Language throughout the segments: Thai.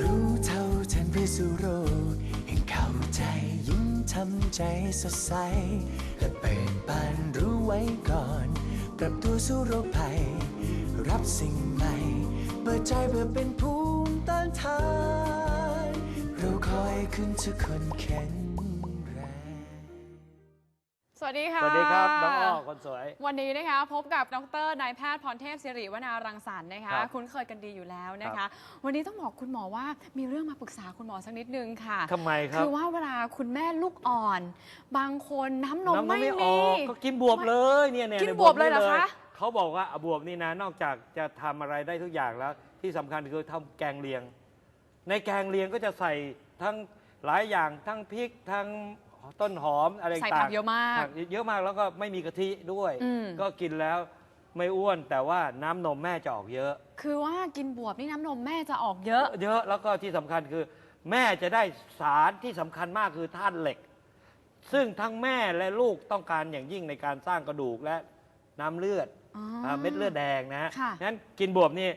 รู้เท่าทันพิสุโรคแห่งเข้าใจยิ้มทำใจสดใส และเปิดบานรู้ไว้ก่อน ปรับตัวสู้โรคภัย รับสิ่งใหม่ เปิดใจเพื่อเป็นภูมิต้านทาน เราคอยขึ้นทุกคนแข็ง วัสดีค่ะ สวัสดีครับ น้องอ้อคนสวย วันนี้นะคะพบกับดรนายแพทย์พรเทพศิริวนารังสรรค์นะคะครับคุ้นเคยกันดีอยู่แล้วนะครัคะบวันนี้ต้องบอกคุณหมอว่ามีเรื่องมาปรึกษาคุณหมอสักนิดนึงค่ะทำไมครับ คือว่าเวลาคุณแม่ลูกอ่อน บางคนน้ำนมน้ำมันไม่ไม่อมีอกก็กินบวบเลยเนี่ยเนี่ยกินนี่บวบเลยเหรอคะเขาบอกว่าอะบวบนี่นะนอกจากจะทำอะไรได้ทุกอย่างแล้ว ที่สำคัญคือทำแกงเลียง ในแกงเลียงก็จะใส่ทั้งหลายอย่างทั้งพริกทั้ง ต้นหอมอะไรใส่ต่างผักเยอะมาก ผักเยอะมากแล้วก็ไม่มีกะทิด้วย อืม ก็กินแล้วไม่อ้วนแต่ว่าน้ำนมแม่จะออกเยอะ คือว่ากินบวบนี่น้ำนมแม่จะออกเยอะ เยอะแล้วก็ที่สำคัญคือ แม่จะได้สารที่สำคัญมากคือธาตุเหล็ก ซึ่งทั้งแม่และลูกต้องการอย่างยิ่งในการสร้างกระดูกและน้ำเลือดอ๋ออ่าเม็ดเลือดแดงนะฮะค่ะ งั้นกินบวบนี่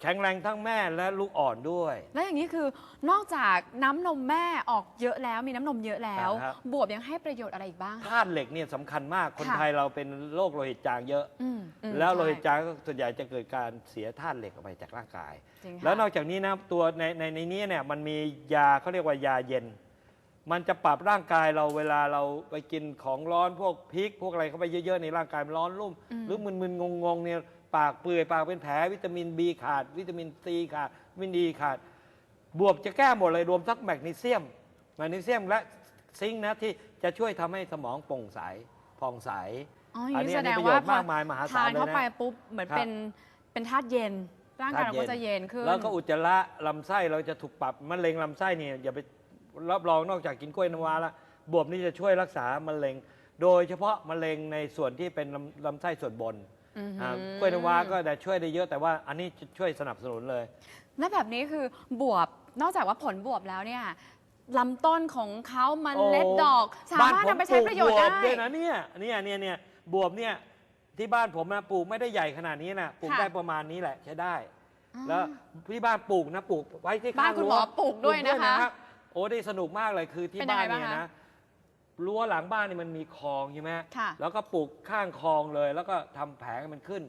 แข็งแรงทั้งแม่และลูกอ่อนด้วย แล้วอย่างนี้คือนอกจากน้ำนมแม่ออกเยอะแล้วมีน้ำนมเยอะแล้ว อ่าครับ บวบยังให้ประโยชน์อะไรอีกบ้างคะ ธาตุเหล็กเนี่ยสำคัญมากคนค่ะ ไทยเราเป็นโรคโลหิตจางเยอะ อืมอืมแล้วโลใช่หิตจางก็ส่วนใหญ่จะเกิดการเสียธาตุเหล็กออกไปจากร่างกาย จริงค่ะแล้วนอกจากนี้นะตัวในในในนี้เนี่ยมันมียาเขาเรียกว่ายาเย็น มันจะปรับร่างกายเราเวลาเราไปกินของร้อนพวกพริกพวกอะไรเข้าไปเยอะๆในร่างกายมันร้อนรุ่มอืมหรือมึนๆงงๆเนี่ย ปากเปื่อยปากเป็นแผลวิตามินบีขาด วิตามินซีขาดวิตามินดีขาด บวบจะแก้หมดเลยรวมทั้งแมกนีเซียม แมกนีเซียมและซิงค์นะที่จะช่วยทำให้สมองโปร่งใสผ่องใสอ๋ออย่างอันนี้นี้แสดงอันนี้ว่าประโยชน์มากมายมหาศาลทานเข้าเลยนะไปปุ๊บเหมือนครับ เป็นเป็นธาตุเย็น ร่างกายเราก็จะเย็นขึ้น แล้วก็อุจจาระลำไส้เราจะถูกปรับมะเร็งลำไส้เนี่ยอย่าไปรับรองนอกจากกินกล้วยน้ำว้าแล้วบวบนี่จะช่วยรักษามะเร็ง โดยเฉพาะมะเร็งในส่วนที่เป็นลำลำไส้ส่วนบน อือหืออ่ากล้วยน้ำว้าก็จะช่วยได้เยอะแต่ว่าอันนี้จะช่วยสนับสนุนเลย และแบบนี้คือบวบนอกจากว่าผลบวบแล้วเนี่ยลำต้นของเขามันเล็ดโอ้ดอก สามารถนำไปใช้ประโยชน์บ้านผมปลูกบวบได้ด้วยนะเนี่ยเนี่ยเนี่ยเนี่ยบวบเนี่ยที่บ้านผมนะปลูกไม่ได้ใหญ่ขนาดนี้นะปลูกค่ะ ได้ประมาณนี้แหละใช้ได้อ่าแล้วที่บ้านปลูกนะปลูกไว้ที่ข้างบ้านคุณหมอรั้วปลูกด้วยนะคะรับโอ้ได้สนุกมากเลยคือที่เป็นยังบ้าไงนเนี่ยบ้างคะ นะ รั้วหลังบ้านนี่มันมีคลองใช่ไหมค่ะแล้วก็ปลูกข้างคลองเลย แล้วก็ทำแผงให้มันขึ้น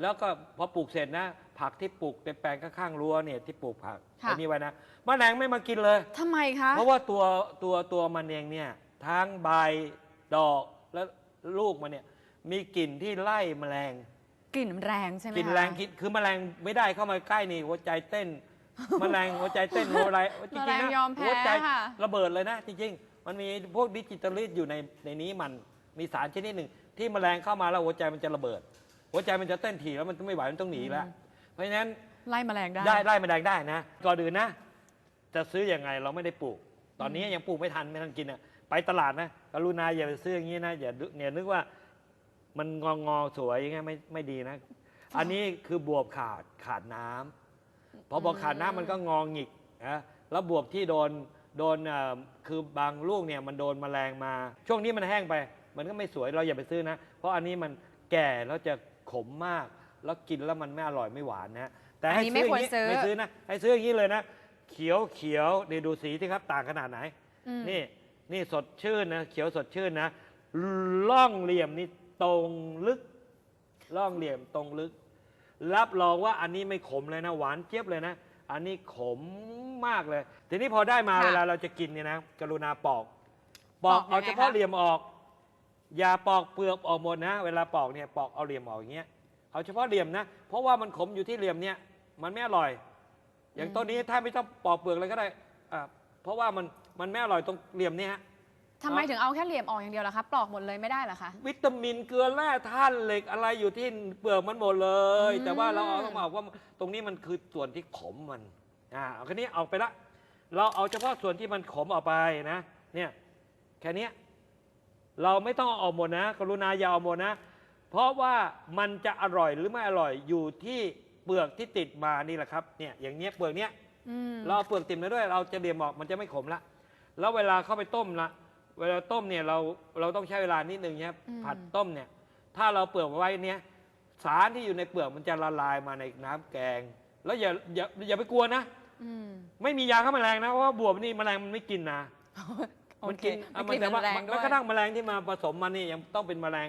แล้วก็พอปลูกเสร็จนะ ผักที่ปลูกในแปลงข้างๆรั้วเนี่ยที่ปลูกผักค่ะ อันนี้ไว้นะแมลงไม่มากินเลย ทำไมคะ เพราะว่าตัวตัวตัวมันเองเนี่ยทั้งใบดอกและลูกมันเนี่ยมีกลิ่นที่ไล่แมลง กลิ่นแรงใช่ไหมกลิ่นคะ แรงกลิ่นคือแมลงไม่ได้เข้ามาใกล้นี่หัวใจเต้น แมลงหัวใจเต้นหัวอะไรจริงๆแมลนะงยอมแพ้หัวใจค่ะ ระเบิดเลยนะจริงๆ มันมีพวกดิจิตอลิสอยู่ในในนี้มันมีสารชนิดหนึ่ง ที่แมลงเข้ามาแล้วหัวใจมันจะระเบิด หัวใจมันจะเต้นถี่แล้วมันไม่ไหวมันต้องหนีแล้ว เพราะฉะนั้นไล่แมลงได้ได้ไล่แมลงได้นะก่อนอื่นนะ จะซื้ออยังไงเราไม่ได้ปลูก ตอนนี้ยังปลูกไม่ทันไม่ทันกินอะไปตลาดนะกรุณาอย่าไปซื้ออย่างนี้นะอย่าอย่านึกว่ามันงองอสวยอย่างเงี้ยไม่ไม่ดีนะ อันนี้คือบวบขาดขาดน้ำพอบอกขาดน้ำมันก็งองหงิกนะแล้วบวบที่โดน โดนเอ่อคือบางลูกเนี่ยมันโดนแมลงมา ช่วงนี้มันแห้งไป มันก็ไม่สวยเราอย่าไปซื้อนะ เพราะอันนี้มันแก่แล้วจะขมมาก แล้วกินแล้วมันไม่อร่อยไม่หวานนะแต่ให้อันนี้ซื้อไม่อย่างนี้ควรซื้อไม่ซื้อนะให้ซื้ออย่างนี้เลยนะเขียวเขียวเดี๋ยวดูสีที่ครับต่างขนาดไหน อืมนี่นี่สดชื่นนะเขียวสดชื่นนะล่องเหลี่ยมนี่ตรงลึกล่องเหลี่ยมตรงลึก รับรองว่าอันนี้ไม่ขมเลยนะ หวานเจี๊ยบเลยนะ อันนี้ขมมากเลย ทีนี้พอได้มาค่ะเวลาเราจะกินเนี่ยนะ กรุณาปอก ปอกปอกเอายังไงเฉพาะคะ เหลี่ยมออก อย่าปอกเปลือกออกหมดนะ เวลาปอกเนี่ยปอกเอาเหลี่ยมออกอย่างเงี้ย เอาเฉพาะเหลี่ยมนะ เพราะว่ามันขมอยู่ที่เหลี่ยมเนี่ย มันไม่อร่อย อย่างต้นนี้ถ้าไม่ต้องปอกเปลือกเลยก็ได้อ่าเพราะว่ามันมันไม่อร่อยตรงเหลี่ยมเนี่ยฮะ ทำไมถึงเอาแค่เหลี่ยมออกอย่างเดียวล่ะคะ ปลอกหมดเลยไม่ได้เหรอคะ วิตามินเกลือแร่ธาตุเหล็กอะไรอยู่ที่เปลือกมันหมดเลย อืม แต่ว่าเราเอาต้องมาบอกว่าตรงนี้มันคือส่วนที่ขมมันอ่าเอาแค่นี้เอาไปละ เราเอาเฉพาะส่วนที่มันขมออกไปนะ เนี่ยแค่เนี้ยเราไม่ต้องเอาออกหมดนะ กรุณาอย่าเอาหมดนะ เพราะว่ามันจะอร่อยหรือไม่อร่อยอยู่ที่เปลือกที่ติดมานี่แหละครับเนี่ยอย่างเนี้ยเปลือกเนี้ย อืม เราเอาเปลือกติ่มมาด้วย เราจะเรียมออกมันจะไม่ขมละ แล้วเวลาเข้าไปต้มละ เวลาต้มเนี่ยเราเราต้องใช้เวลานิดนึงครับอืม ผัดต้มเนี่ย ถ้าเราเปลือกไว้เนี่ยสารที่อยู่ในเปลือกมันจะละลายมาในน้ำแกง แล้วอย่าอย่าอย่าไปกลัวนะ อืมไม่มียาฆ่าแมลงนะเพราะว่าบวบนี่แมลงมันไม่กินนะ โอมันเคกินไม่มักินแต่ว่าแรงมันด้วยกระทั่งแมลงที่มาผสมมันนี่ยังต้องเป็นแมลง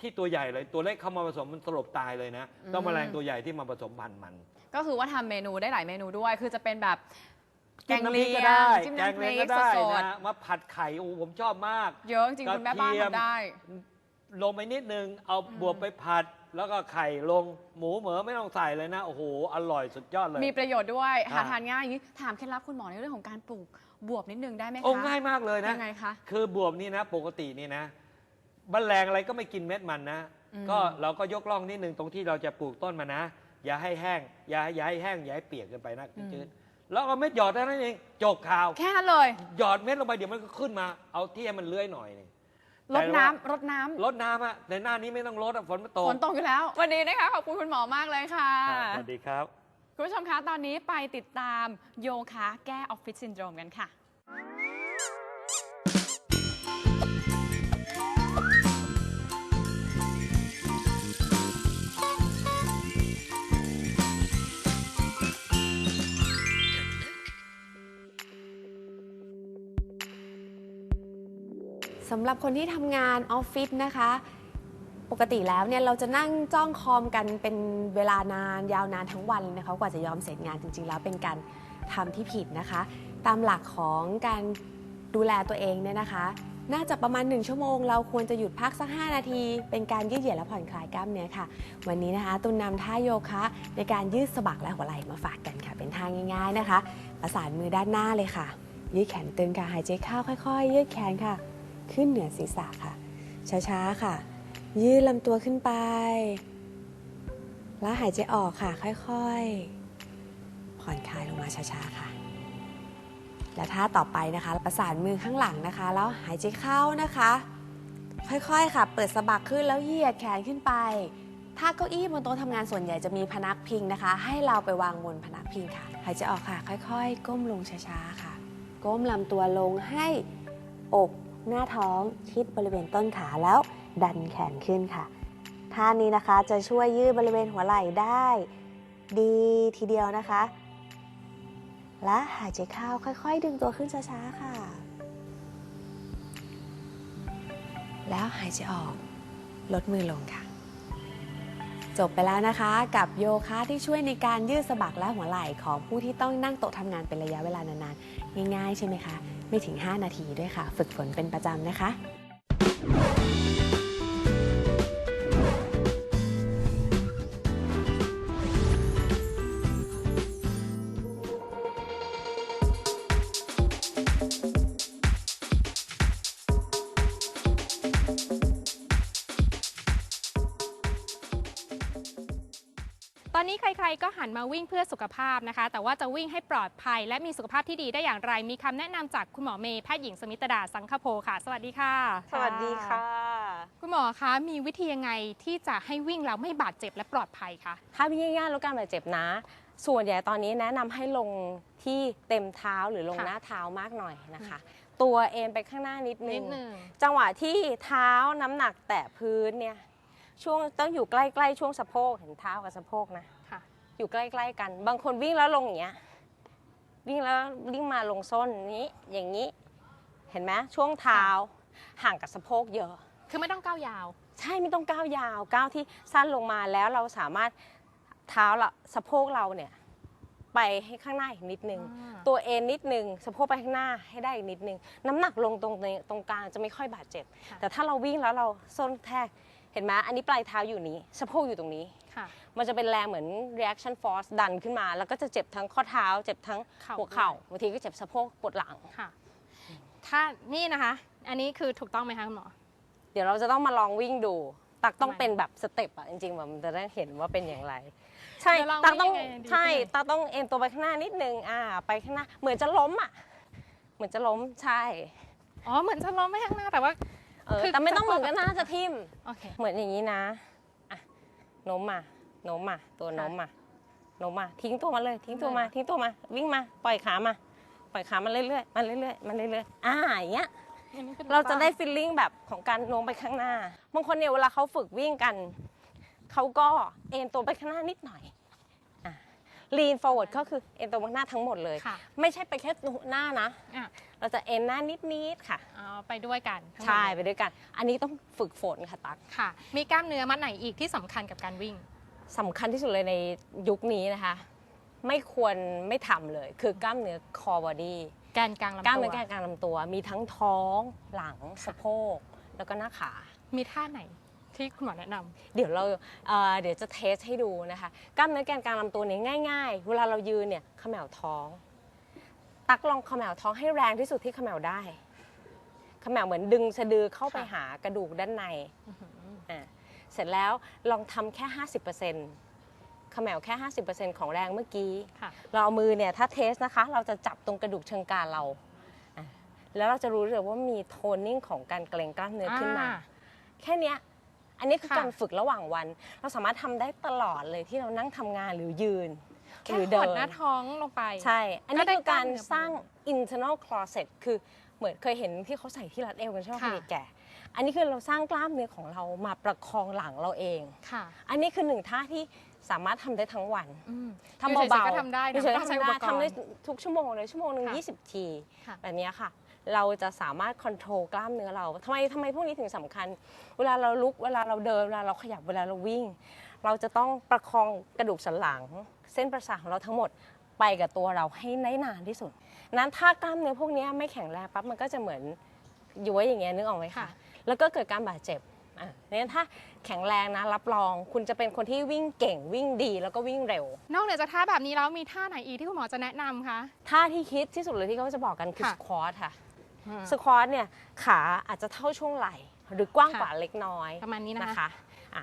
ที่ตัวใหญ่เลย ตัวเล็กเข้ามาผสมมันสลบตายเลยนะ ต้องแมลงตัวใหญ่ที่มาผสมพันธุ์มัน ก็คือว่าทำเมนูได้หลายเมนูด้วย คือจะเป็นแบบ แกจิ้มงน้ำพเลีริกยก็ได้งจิ้มแกงน้ำพเลีริยงกก็ได้สดนะ มาผัดไข่โอ้ผมชอบมากๆเยอะจริงๆคุณแม่บ้านกระเทียมทำได้ ลงไปนิดนึง เอาบวบไปผัด แล้วก็ไข่ลงหมูเหมือไม่ต้องใส่เลยนะ โอ้โห อร่อยสุดยอดเลย มีประโยชน์ด้วยอ่าหาทานง่ายอย่างนี้ถามเคล็ดลับคุณหมอในเรื่องของการปลูกบวบนิดนึงได้ไหมคะ โอ้ง่ายมากเลยนะ ยังไงคะคือบวบนี่นะ ปกตินี่นะมแมลงอะไรก็ไม่กินเม็ดมันนะ อืม ก็เราก็ยกล่องนิดนึงตรงที่เราจะปลูกต้นมันนะ อย่าให้แห้ง อย่าอย่าให้แห้ง อย่าให้เปียกเกินไปนะจืดๆ แล้วเอาเม็ดหยอดเท่านั้นเองจกข่าว แค่นั้นเลย หยอดเม็ดลงไปเดี๋ยวมันก็ขึ้นมา เอาที่ให้มันเลื้อยหน่อยหนึงรดแต่ว่าน้ำรดน้ำลดน้ำอะในหน้านี้ไม่ต้องลดอะฝนมันตกฝนตกอยู่แล้ว วันนี้นะคะขอบคุณคุณหมอมากเลยค่ะอ่าสวัสดีครับ คุณผู้ชมคะตอนนี้ไปติดตามโยคะแก้ออฟฟิศซินโดรมกันค่ะ สำหรับคนที่ทำงานออฟฟิศนะคะ ปกติแล้วเนี่ยเราจะนั่งจ้องคอมกันเป็นเวลานานยาวนานทั้งวันเลยนะคะกว่าจะยอมเสร็จงานจริง ๆ แล้วเป็นการทำที่ผิดนะคะ ตามหลักของการดูแลตัวเองเนี่ยนะคะ น่าจะประมาณ 1 ชั่วโมง เราควรจะหยุดพักสัก 5 นาที เป็นการยืดเหยียดและผ่อนคลายกล้ามเนื้อค่ะ วันนี้นะคะตุนนำท่าโยคะ ในการยืดสะบักและหัวไหล่มาฝากกันค่ะ เป็นท่าง่าย ๆนะคะ ประสานมือด้านหน้าเลยค่ะ ยืดแขนตึงค่ะ หายใจเข้าค่อย ๆ ยืดแขนค่ะ ขึ้นเหนือศีรษะค่ะ ช้าๆค่ะ ยืดลำตัวขึ้นไป แล้วหายใจออกค่ะ ค่อยๆ ผ่อนคลายลงมาช้าๆค่ะ และท่าต่อไปนะคะ ประสานมือข้างหลังนะคะ แล้วหายใจเข้านะคะ ค่อยๆค่ะ เปิดสะบักขึ้นแล้วเหยียดแขนขึ้นไป ถ้าเก้าอี้บนโต๊ะทำงานส่วนใหญ่จะมีพนักพิงนะคะ ให้เราไปวางบนพนักพิงค่ะ หายใจออกค่ะ ค่อยๆ ก้มลงช้าๆค่ะ ก้มลำตัวลงให้อก หน้าท้องชิดบริเวณต้นขาแล้ว ดันแขนขึ้นค่ะ ท่านี้นะคะจะช่วยยืดบริเวณหัวไหล่ได้ ดีทีเดียวนะคะ และหายใจเข้าค่อยๆ ดึงตัวขึ้นช้าๆค่ะ แล้วหายใจออกลดมือลงค่ะ จบไปแล้วนะคะกับโยคะที่ช่วยในการยืดสะบักและหัวไหล่ของผู้ที่ต้องนั่งโต๊ะทำงานเป็นระยะเวลานานๆ ง่ายๆ ใช่ไหมคะ ไม่ถึง 5 นาทีด้วยค่ะ ฝึกฝนเป็นประจำนะคะ ตอนนี้ใครๆก็หันมาวิ่งเพื่อสุขภาพนะคะ แต่ว่าจะวิ่งให้ปลอดภัย และมีสุขภาพที่ดีได้อย่างไร มีคำแนะนำจากคุณหมอเมย์แพทย์หญิงสมิตดาสังคโพค่ะ สวัสดีค่ะ สวัสดีค่ะ คุณหมอคะมีวิธียังไงที่จะให้วิ่งแล้วไม่บาดเจ็บและปลอดภัยคะ ถ้าวิ่งง่ายๆลดการบาดเจ็บนะ ส่วนใหญ่ตอนนี้แนะนำให้ลงที่เต็มเท้าหรือลงค่ะ หน้าเท้ามากหน่อยนะคะ ตัวเอ็นไปข้างหน้านิดนึนิงดหนึ่ง จังหวะที่เท้าน้ำหนักแตะพื้นเนี่ย ช่วงต้องอยู่ใกล้ๆช่วงสะโพกเห็นเท้ากับสะโพกนะค่ะ อยู่ใกล้ๆกัน บางคนวิ่งแล้วลงอย่างเงี้ยวิ่งแล้ววิ่งมาลงส้นนี้อย่างนี้ เห็นไหมช่วงเท้าห่างกับสะโพกเยอะ คือไม่ต้องก้าวยาว ใช่ไม่ต้องก้าวยาวก้าวที่สั้นลงมาแล้วเราสามารถเท้าละสะโพกเราเนี่ยไปให้ข้างหน้าอีกนิดนึง อ่า ตัวเอ็นนิดนึงสะโพกไปข้างหน้าให้ได้อีกนิดนึง น้ำหนักลงตรงในตรงกลางจะไม่ค่อยบาดเจ็บค่ะแต่ถ้าเราวิ่งแล้วเราส้นแทก เห็นไหมอันนี้ปลายเท้าอยู่นี้สะโพกอยู่ตรงนี้ ค่ะ มันจะเป็นแรงเหมือน reaction force ดันขึ้นมา แล้วก็จะเจ็บทั้งข้อเท้า เจ็บทั้งเข่าหัวเข่าด้วยบางทีก็เจ็บสะโพกปวดหลัง ค่ะ ถ้านี่นะคะ อันนี้คือถูกต้องไหมคะคุณหมอ เดี๋ยวเราจะต้องมาลองวิ่งดู ตักต้องทำไมเป็นแบบสเต็ปอะจริงๆแบบมันจะได้เห็นว่าเป็นอย่างไร ใช่เดี๋ยวลองตักต้องวิ่งยังไงดี ใช่ขึ้นตักต้องเอ็นตัวไปข้างหน้านิดนึงอ่า ไปข้างหน้าเหมือนจะล้มอะเหมือนจะล้มใช่ อ๋อ เหมือนจะล้มไม่ข้างหน้าแต่ว่า เออคือแต่ไม่ต้องจะเหมือนกันหน้าจะทิ่ม โอเค เหมือนอย่างนี้นะอะโน้มมาโน้มมาตัวค่ะโน้มมาโน้มมาทิ้งตัวมาเลย ทิ้งตัวมาเลยเหรอทิ้งตัวมา วิ่งมา ปล่อยขามา ปล่อยขามาเรื่อยๆมาเรื่อยๆมาเรื่อยๆอ่าอย่างเงี้ยอันนี้ป็นเราจะได้ป้ฟีลลิ่งแบบของการโน้มไปข้างหน้าบางคนเนี่ยเวลาเขาฝึกวิ่งกันเขาก็เอ็นตัวไปข้างหน้านิดหน่อยอะ lean forward ก็คือเอ็นตัวหน้าทั้งหมดเลย ค่ะไม่ใช่ไปแค่หน้านะ อะเราจะเอ็นหน้านิดๆค่ะ เอาไปด้วยกันทั้งหมดใช่เลยไปด้วยกัน อันนี้ต้องฝึกฝนค่ะตักค่ะ มีกล้ามเนื้อมัดไหนอีกที่สำคัญกับการวิ่ง สำคัญที่สุดเลยในยุคนี้นะคะ ไม่ควรไม่ทำเลย คือกล้ามเนื้อ core body แกนกลางลำตัวกล้ามเนื้อแกนกลางลำตัว มีทั้งท้องหลังสะโพก แล้วก็หน้าขา มีท่าไหน ที่คุณหมอแนะนำ เดี๋ยวเราเอ่อเดี๋ยวจะเทสให้ดูนะคะกล้ามเนื้อแกนกลางลำตัวเนี่ยง่าย ๆ เวลาเรายืนเนี่ยเขมวท้อง ตักลองเขมวท้องให้แรงที่สุดที่เขมวได้เขมวเหมือนดึงสะดือเข้าไปค่ะ หากระดูกด้านในอะเสร็จแล้วลองทำแค่ 50%เขมวแค่ 50%ของแรงเมื่อกี้ ค่ะ เราเอามือเนี่ยถ้าเทสนะคะ เราจะจับตรงกระดูกเชิงกรานเราอะแล้วเราจะรู้เลยว่ามีโทนนิ่งของการเกร็งกล้ามเนื้อขึ้นมาอ่าแค่เนี้ย อันนี้คือค่ะการฝึกระหว่างวัน เราสามารถทำได้ตลอดเลยที่เรานั่งทำงานหรือยืนแค่หรือหเดิดน หน้าท้องลงไป ใช่ อันนี้ก็ได้คือการกล้ามเนื้อสร้าง internal closet คือเหมือนเคยเห็นที่เขาใส่ที่รัดเอวกันใช่ไหมค่ะคุณแก่ อันนี้คือเราสร้างกล้ามเนื้อของเรามาประคองหลังเราเอง ค่ะ อันนี้คือหนึ่งท่าที่สามารถทำได้ทั้งวันอืม ทำอยู่ฉยๆเบาๆก็ทำได้นะอยู่เฉยๆไม่ก็ต้องใช้ทำอุปได้กรทำได้ณ์ทุกชั่วโมงเลยชั่วโมงหนึ่งค่ะยี่สิบทีค่ะ แบบเนี้ยค่ะ เราจะสามารถคอนโทรลกล้ามเนื้อเราทำไมทำไมพวกนี้ถึงสำคัญ เวลาเราลุกเวลาเราเดินเวลาเราขยับเวลาเราวิ่ง เราจะต้องประคองกระดูกสันหลัง เส้นประสาทของเราทั้งหมดไปกับตัวเราให้ได้นานที่สุด นั้นถ้ากล้ามเนื้อพวกเนี้ยไม่แข็งแรงปั๊บมันก็จะเหมือนย้วยอย่างเงี้ยนึกออกไหมคะค่ะแล้วก็เกิดการบาดเจ็บอะเนี่ยถ้าแข็งแรงนะรับรอง คุณจะเป็นคนที่วิ่งเก่งวิ่งดีแล้วก็วิ่งเร็ว นอกเหนือจากท่าแบบนี้แล้วมีท่าไหนอีกที่คุณหมอจะแนะนำคะท่าที่ฮิตที่สุดเลยที่เขาจะบอกกันคือค่ะสควอตค่ะอืม สควอตเนี่ยขาอาจจะเท่าช่วงไหล่ หรือกว้างค่ะกว่าเล็กน้อยประมาณนี้นะคะนะคะอะ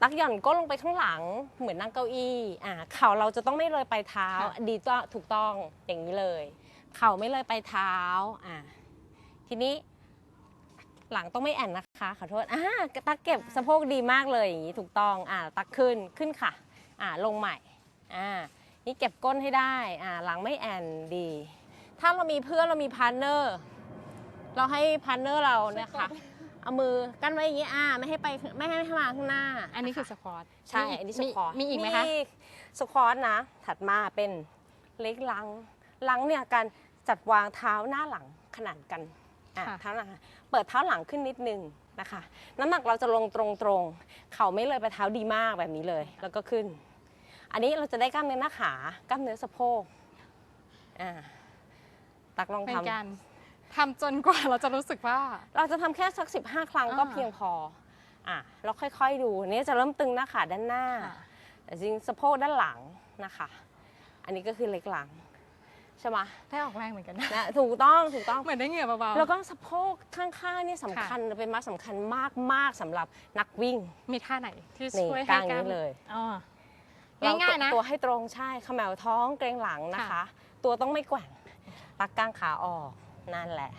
ตักหย่อนก้นลงไปข้างหลังเหมือนนั่งเก้าอี้อะเข่าเราจะต้องไม่เลยไปลายเท้าค่ะดีต้องถูกต้องอย่างนี้เลย เข่าไม่เลยไปลายเท้าอะทีนี้หลังต้องไม่แอนนะคะขอโทษอ่าตักเก็บสะโพกดีมากเลยอย่างนี้ถูกต้องอะตักขึ้นขึ้นค่ะอะลงใหม่อ่านี่เก็บก้นให้ได้อ่าหลังไม่แอนดี ถ้าเรามีเพื่อนเรามีพาร์ทเนอร์ เราให้พาร์ทเนอร์เรานะคะ เอามือกั้นไว้อย่างนี้อ่าไม่ให้ไปไม่ให้ไม่ให้มาข้างหน้า อันนี้คือสควอตใช่ อันนี้สควอตมีอีกไหมคะสควอตนะ ถัดมาเป็นเล็กลังลังเนี่ยการจัดวางเท้าหน้าหลังขนานกันอะค่ะเท้าหลังเปิดเท้าหลังขึ้นนิดนึงนะคะ น้ำหนักเราจะลงตรงๆ เข่าไม่เลยไปเท้าดีมากแบบนี้เลย แล้วก็ขึ้น อันนี้เราจะได้กล้ามเนื้อหน้าขากล้ามเนื้อสะโพกอ่าตักลองเป็นทำการ ทำจนกว่าเราจะรู้สึกว่า เราจะทำแค่สัก 15 ครั้งก็อ่า เพียงพออะเราค่อยๆดูอันนี้จะเริ่มตึงหน้าขาด้านหน้าค่ะแต่จริงสะโพกด้านหลังนะคะ อันนี้ก็คือเล็กหลังใช่ไหมได้ออกแรงเหมือนกันนะ นะถูกต้องถูกต้อง เหมือนได้เหงื่อเบาแล้วก็สะโพกข้างๆนี่สำคัญเป็นมัดสำคัญมากๆสำหรับนักวิ่งๆมีท่าไหนที่นี่ช่วยกให้ลางกล้านี้มเลย อ๋อเราง่ายๆนะตัวให้ตรงใช่เขมวท้องเกรงหลังนะคะ ค่ะ ตัวต้องไม่แกว่งตักกางขาออก นั่นแหละ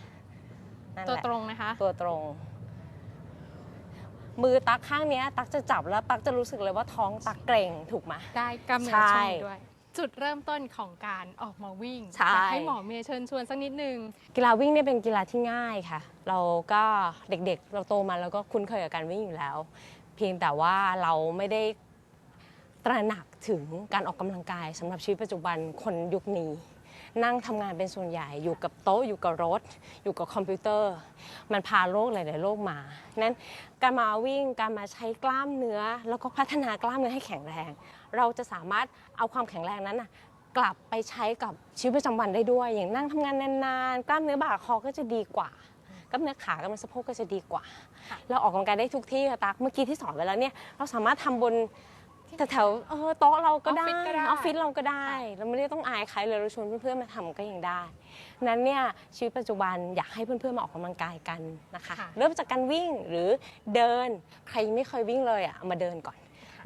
นั่นตัวแหละตรงนะคะ ตัวตรง มือตักข้างเนี้ย ตักจะจับแล้วตักจะรู้สึกเลยว่าท้องตักเกร็งถูกไหม ได้กล้ามเนื้อใช่ช่วยด้วย จุดเริ่มต้นของการออกมาวิ่งใช่ อยากให้หมอเมย์เชิญชวนสักนิดนึง กีฬาวิ่งเนี่ยเป็นกีฬาที่ง่ายค่ะ เราก็เด็กๆ เราโตมาแล้วก็คุ้นเคยกับการวิ่งอยู่แล้ว เพียงแต่ว่าเราไม่ได้ตระหนักถึงการออกกำลังกายสำหรับชีวิตปัจจุบันคนยุคนี้ นั่งทำงานเป็นส่วนใหญ่อยู่กับโต๊ะอยู่กับรถ อยู่กับคอมพิวเตอร์ มันพาโรคหลาย ๆ โรคมา นั้นการมาวิ่งการมาใช้กล้ามเนื้อ แล้วก็พัฒนากล้ามเนื้อให้แข็งแรง เราจะสามารถเอาความแข็งแรงนั้นนะกลับไปใช้กับชีวิตประจำวันได้ด้วย อย่างนั่งทำงานนานๆกล้ามเนื้อบ่าคอก็จะดีกว่ากล้ามเนื้อขากล้ามเนื้อสะโพกก็จะดีกว่าค่ะเราออกกำลังกายได้ทุกที่ค่ะตักเมื่อกี้ที่สอนไปแล้วเนี่ยเราสามารถทำบน แถวๆเออโต๊ะเราก็ได้ออฟฟิศก็ได้ ออฟฟิศเราก็ได้ เราไม่ได้ต้องอายใครเลยเราชวนเพื่อนๆมาทำก็ยังได้นั้นเนี่ยชีวิตปัจจุบันอยากให้เพื่อนๆมาออกกำลังกายกันนะคะ ค่ะ เริ่มจากการวิ่งหรือเดินใครยังไม่เคยวิ่งเลยอะเอามาเดินก่อน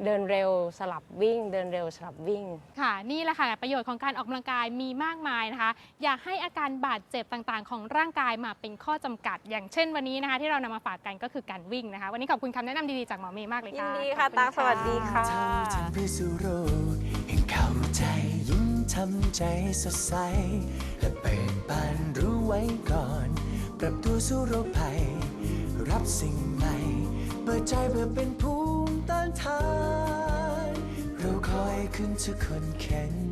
เดินเร็วสลับวิ่ง เดินเร็วสลับวิ่ง ค่ะ นี่แหละค่ะประโยชน์ของการออกกำลังกายมีมากมายนะคะ อยากให้อาการบาดเจ็บต่างๆ ของร่างกายมาเป็นข้อจำกัด อย่างเช่นวันนี้นะคะ ที่เรานำมาฝากกันก็คือการวิ่งนะคะ วันนี้ขอบคุณคำแนะนำดีๆจากหมอเมย์มากเลยยิค่ะนดีค่ะขอบณตาสวัสดีค่ะ เท่าทันพิสูโรคแห่งเข้าใจยิ้มทำใจสดใส และเปิดบานรู้ไว้ก่อน ปรับตัวสู้โรคภัย รับสิ่งใหม่ เปิดใจเพื่อเป็นภูมิต้านทานเราคอยขึ้นทุกคนแข็ง